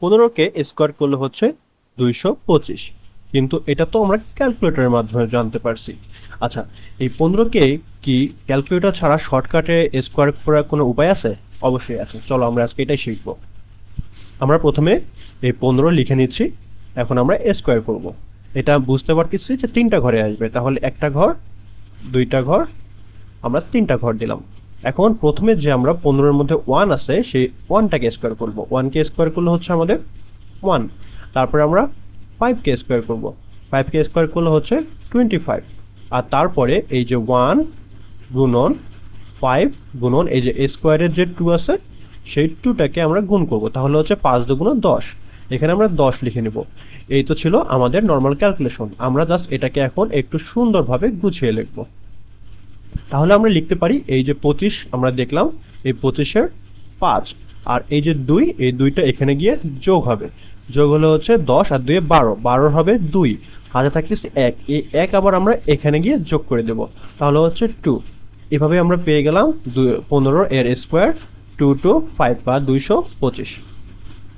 পনেরোকে square করলে হচ্ছে দুইশো পঁচিশ। কিন্তু এটা তো আমরা ক্যালকুলেটরের মাধ্যমে জানতে পারছি। আচ্ছা এই পনেরোকে কি ক্যালকুলেটর ছাড়া শর্টকাটে স্কোয়ার করার কোনো উপায় আছে? অবশ্যই আছে। চলো আমরা আজকে এটাই শিখব। আমরা প্রথমে এই পনেরো লিখে নিচ্ছি। এখন আমরা স্কোয়ার করব। এটা বুঝতে পারতেছি যে তিনটা ঘরে আসবে। তাহলে একটা ঘর, দুইটা ঘর, আমরা তিনটা ঘর দিলাম। এখন প্রথমে যে আমরা পনেরোর মধ্যে ওয়ান আছে, সেই ওয়ানটাকে স্কোয়ার করব। ওয়ানকে স্কোয়ার করলে হচ্ছে আমাদের ওয়ান তারপরে আমরা ফাইভকে স্কোয়ার করব। ফাইভকে স্কোয়ার করলে হচ্ছে টোয়েন্টি ফাইভ আর তারপরে এই যে ওয়ান গুণন ফাইভ গুণন, এই যে স্কোয়ারের যে টু আছে, সেই টুটাকে আমরা গুণ করব। তাহলে হচ্ছে পাঁচ দু দুগুণ দশ। এখানে আমরা দশ লিখে নেব। এই তো ছিল আমাদের নর্মাল ক্যালকুলেশন আমরা জাস্ট এটাকে এখন একটু সুন্দরভাবে গুছিয়ে লিখব। তাহলে আমরা লিখতে পারি এই যে পঁচিশ, আমরা দেখলাম এই পঁচিশের পাঁচ। আর এই যে দুই, এই দুইটা এখানে গিয়ে যোগ হবে। যোগ হলে হচ্ছে দশ আর দুয়ে বারো। বারোর হবে দুই। হাতে থাকতেছে এক। এই এক আবার আমরা এখানে গিয়ে যোগ করে দেব। তাহলে হচ্ছে টু। এভাবে আমরা পেয়ে গেলাম দু পনেরো এর স্কোয়ার টু টু ফাইভ বা দুইশো পঁচিশ।